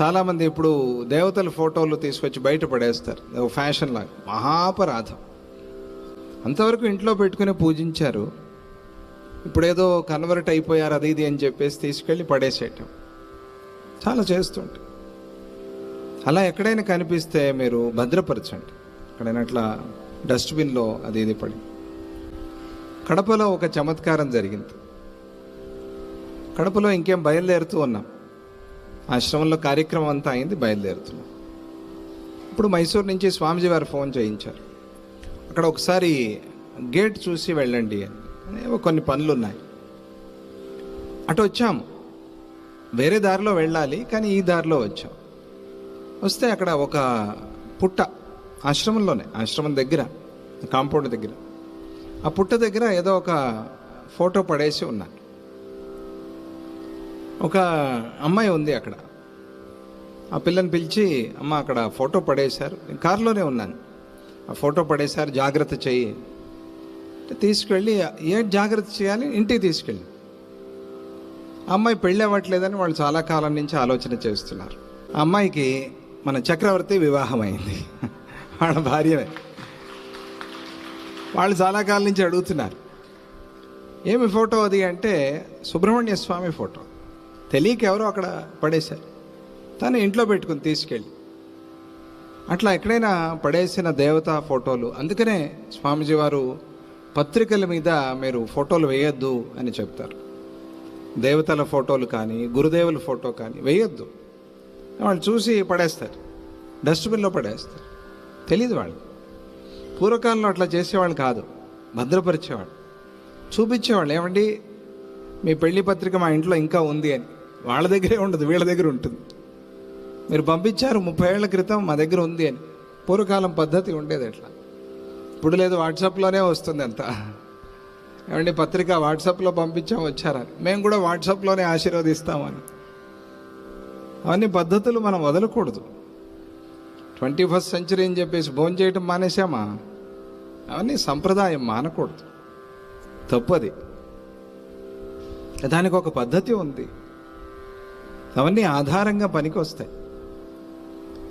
చాలామంది ఇప్పుడు దేవతల ఫోటోలు తీసుకొచ్చి బయట పడేస్తారు. ఫ్యాషన్ లాగా. మహాపరాధం. అంతవరకు ఇంట్లో పెట్టుకుని పూజించారు. ఇప్పుడు ఏదో కన్వర్ట్ అయిపోయారు అది ఇది అని చెప్పేసి తీసుకెళ్ళి పడేసేయటం. చాలా చేస్తుంటాయి అలా ఎక్కడైనా కనిపిస్తే మీరు భద్రపరచండి. ఎక్కడైనా అట్లా డస్ట్బిన్లో అది ఇది పడి. కడపలో ఒక చమత్కారం జరిగింది. కడపలో ఇంకేం బయలుదేరుతూ ఉన్నాం. ఆశ్రమంలో కార్యక్రమం అంతా అయింది బయలుదేరుతున్నాం. ఇప్పుడు మైసూర్ నుంచి స్వామిజీ వారు ఫోన్ చేయించారు. అక్కడ ఒకసారి గేట్ చూసి వెళ్ళండి అని. కొన్ని పనులు ఉన్నాయి అటు వచ్చాము వేరే దారిలో వెళ్ళాలి కానీ ఈ దారిలో వచ్చాం. వస్తే అక్కడ ఒక పుట్ట ఆశ్రమంలోనే ఆశ్రమం దగ్గర కాంపౌండ్ దగ్గర. ఆ పుట్ట దగ్గర ఏదో ఒక ఫోటో పడేసి ఉన్నారు. ఒక అమ్మాయి ఉంది అక్కడ. ఆ పిల్లని పిలిచి అమ్మ అక్కడ ఫోటో పడేశారు. నేను కారులోనే ఉన్నాను. ఆ ఫోటో పడేశారు జాగ్రత్త చెయ్యి. తీసుకెళ్ళి ఏం జాగ్రత్త చేయాలి ఇంటికి తీసుకెళ్ళి. అమ్మాయి పెళ్ళి అవ్వట్లేదని వాళ్ళు చాలా కాలం నుంచి ఆలోచన చేస్తున్నారు. ఆ అమ్మాయికి మన చక్రవర్తి వివాహం అయింది. వాళ్ళ భార్యమే. వాళ్ళు చాలా కాలం నుంచి అడుగుతున్నారు ఏమి ఫోటో అది? అంటే సుబ్రహ్మణ్య స్వామి ఫోటో. తెలియక ఎవరో అక్కడ పడేశారు. తను ఇంట్లో పెట్టుకుని తీసుకెళ్ళి అట్లా ఎక్కడైనా పడేసిన దేవతా ఫోటోలు అందుకనే స్వామిజీ వారు పత్రికల మీద మీరు ఫోటోలు వేయొద్దు అని చెప్తారు. దేవతల ఫోటోలు కానీ గురుదేవుల ఫోటో కానీ వేయొద్దు. వాళ్ళు చూసి పడేస్తారు. డస్ట్బిన్లో పడేస్తారు. తెలియదు వాళ్ళు పూర్వకాలంలో అట్లా చేసేవాళ్ళు కాదు. భద్రపరిచేవాళ్ళు. చూపించేవాళ్ళు. ఏమండి? మీ పెళ్ళి పత్రిక మా ఇంట్లో ఇంకా ఉంది అని. వాళ్ళ దగ్గరే ఉండదు వీళ్ళ దగ్గర ఉంటుంది. మీరు పంపించారు ముప్పై ఏళ్ళ క్రితం మా దగ్గర ఉంది అని. పూర్వకాలం పద్ధతి ఉండేది ఎట్లా ఇప్పుడు లేదు వాట్సాప్లోనే వస్తుంది అంత. ఏమండి పత్రిక వాట్సాప్లో పంపించాం వచ్చారా మేము కూడా వాట్సాప్లోనే ఆశీర్వదిస్తామని. అవన్నీ పద్ధతులు మనం వదలకూడదు. ట్వంటీ ఫస్ట్ సెంచరీ అని చెప్పేసి భోజనం చేయటం మానేసామా అవన్నీ సంప్రదాయం మానకూడదు. తప్పది దానికి ఒక పద్ధతి ఉంది. అవన్నీ ఆధారంగా పనికి వస్తాయి